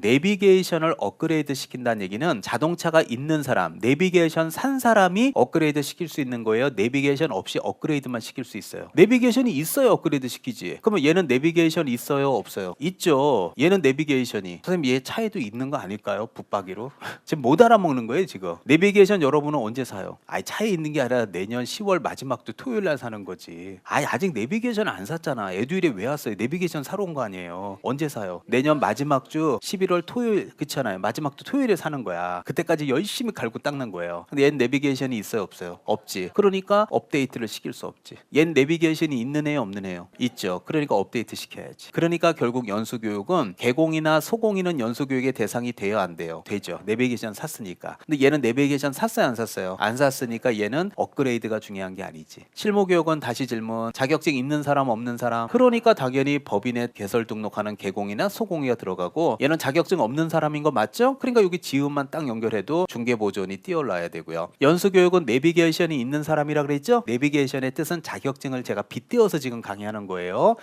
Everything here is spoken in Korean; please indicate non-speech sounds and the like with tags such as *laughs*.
내비게이션을 업그레이드 시킨다는 얘기는 자동차가 있는 사람, 내비게이션 산 사람이 업그레이드 시킬 수 있는 거예요. 내비게이션 없이 업그레이드만 시킬 수 있어요. 내비게이션이 있어야 업그레이드 시키지. 그러면 얘는 내비게이션 있어요, 없어요? 있죠. 얘는 내비게이션이. 선생님 얘 차에도 있는 거 아닐까요? 붙박이로. *laughs* 지금 못 알아먹는 거예요, 지금. 내비게이션 여러분은 언제 사요? 아니 차에 있는 게 아니라 내년 10월 마지막도 토요일 날 사는 거지. 아니 아직 내비게이션 안 샀잖아. 에듀일에 왜 왔어요? 내비게이션 사러 온 거 아니에요. 언제 사요? 내년 마지막 주 11월 토요일 그렇잖아요. 마지막도 토요일에 사는 거야. 그때까지 열심히 갈고 닦는 거예요. 근데 얘는 내비게이션이 있어요, 없어요? 없지. 그러니까 업데이트를 시킬 수 없지. 얘는 내비게이션이 있는 애요, 없는 애요? 있죠. 그러니까 업데이트 시켜야지. 그러니까 결국 연수 교육은 개공이나 소공이는 연수 교육의 대상이 돼야 안 돼요. 되죠. 내비게이션 샀으니까. 근데 얘는 내비게이션 샀어요, 안 샀어요? 안 샀으니까 얘는 업그레이드가 중요한 게 아니지. 실무 교육은 다시 질문. 자격증 있는 사람 없는 사람. 그러니까 당연히 법인에 개설 등록하는 개공이나 소공이가 들어가고 얘는 자격 증 없는 사람인 거 맞죠? 그러니까 여기 지음만 딱 연결해도 중개 보존이 띄어올라야 되고요. 연수 교육은 내비게이션이 있는 사람이라 그랬죠? 내비게이션의 뜻은 자격증을 제가 빗대어서 지금 강의하는 거예요.